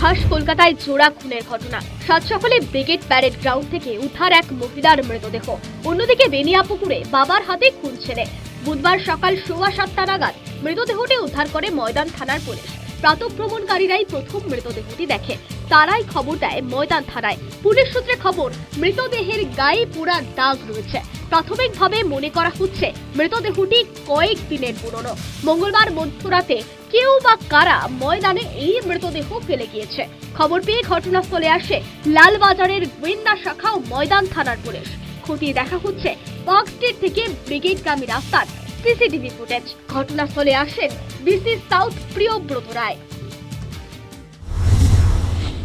খাস কলকাতায় জোড়া খুনের ঘটনা। সাত সকালে ব্রিগেড প্যারেড গ্রাউন্ড থেকে উদ্ধার এক মহিলার মৃতদেহ। অন্যদিকে বেনিয়াপুকুরে বাবার হাতে খুন ছেলে। বুধবার সকাল সোয়া সাতটা নাগাদ মৃতদেহটি উদ্ধার করে ময়দান থানার পুলিশ। প্রাতভ্রমণকারীরাই প্রথম মৃতদেহটি দেখে। তারাই খবর দেয় ময়দান থানায়। পুলিশ সূত্রে খবর, মৃতদেহের গায়ে পোড়া দাগ রয়েছে। প্রাথমিকভাবে মনে করা হচ্ছে মৃতদেহটি কয়েক দিনের পুরনো। মঙ্গলবার মধ্যরাতে কেউ বা কারা ময়দানে এই মৃতদেহ ফেলে গিয়েছে। খবর পেয়ে ঘটনাস্থলে আসে লালবাজারের গোয়েন্দা শাখা ও ময়দান থানার পুলিশ। খতিয়ে দেখা হচ্ছে পার্ক স্ট্রিট থেকে ব্রিগেডগামী রাস্তার সিসিটিভি ফুটেজ। ঘটনাস্থলে আসেন ডিসি সাউথ প্রিয়ব্রত রায়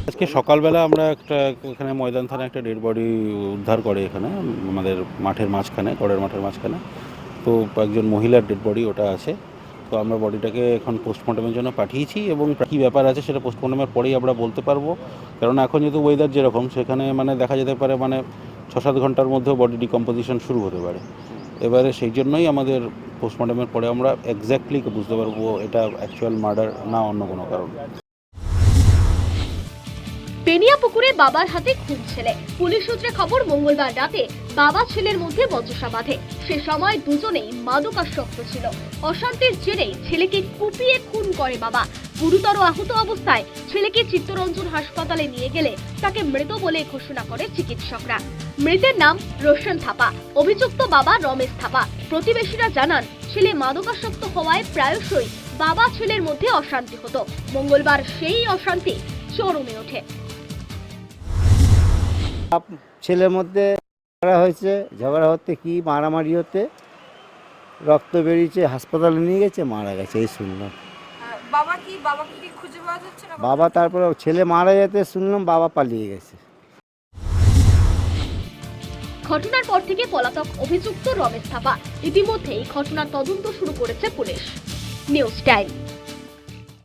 আজকে সকালবেলা আমরা একটা, এখানে ময়দান থানা একটা ডেড বডি উদ্ধার করে এখানে, আমাদের মাঠের মাঝখানে, গড়ের মাঠের মাঝখানে। তো একজন মহিলার ডেড বডি ওটা আছে। তো আমরা বডিটাকে এখন পোস্টমর্টমের জন্য পাঠিয়েছি এবং কী ব্যাপার আছে সেটা পোস্টমর্টমের পরেই আমরা বলতে পারব। কারণ এখন যেহেতু ওয়েদার যেরকম, সেখানে মানে দেখা যেতে পারে মানে ছ সাত ঘণ্টার মধ্যেও বডি ডিকম্পোজিশন শুরু হতে পারে। এবারে সেই জন্যই আমাদের পোস্টমর্টমের পরে আমরা এক্স্যাক্টলি বুঝতে পারব এটা অ্যাকচুয়াল মার্ডার না অন্য কোনো কারণ। পেনিয়া পুকুরে বাবার হাতে খুন ছেলে। পুলিশ সূত্রে খবর, মঙ্গলবার রাতে বাবা ছেলের মধ্যে বচসা বাঁধে। সে সময় দুজনেই মাদকাসক্ত ছিল। অশান্তির জেরেই ছেলেকে কুপিয়ে খুন করে বাবা। গুরুতর আহত অবস্থায় ছেলেকে চিত্তরঞ্জন হাসপাতালে নিয়ে গেলে তাকে মৃত বলে ঘোষণা করে চিকিৎসকরা। মৃতের নাম রোশন থাপা। অভিযুক্ত বাবা রমেশ থাপা। প্রতিবেশীরা জানান, ছেলে মাদকাসক্ত হওয়ায় প্রায়শই বাবা ছেলের মধ্যে অশান্তি হতো। মঙ্গলবার সেই অশান্তি চরমে ওঠে। ছেলের মধ্যে ঝগড়া হয়েছে। ঝগড়া হতে কি মারামারি হতে? রক্ত বেরিয়েছে, হাসপাতালে নিয়ে গেছে, মারা গেছে, এই শুনলাম। বাবা কি বাবাকে কি খুঁজে পাওয়া যাচ্ছে না? বাবা তারপরে ছেলে মারা যেতে শুনলাম বাবা পালিয়ে গেছে। ঘটনার পর থেকে পলাতক অভিযুক্ত রমেশ থাপা। ইতিমধ্যেই ঘটনার তদন্ত শুরু করেছে পুলিশ। News time.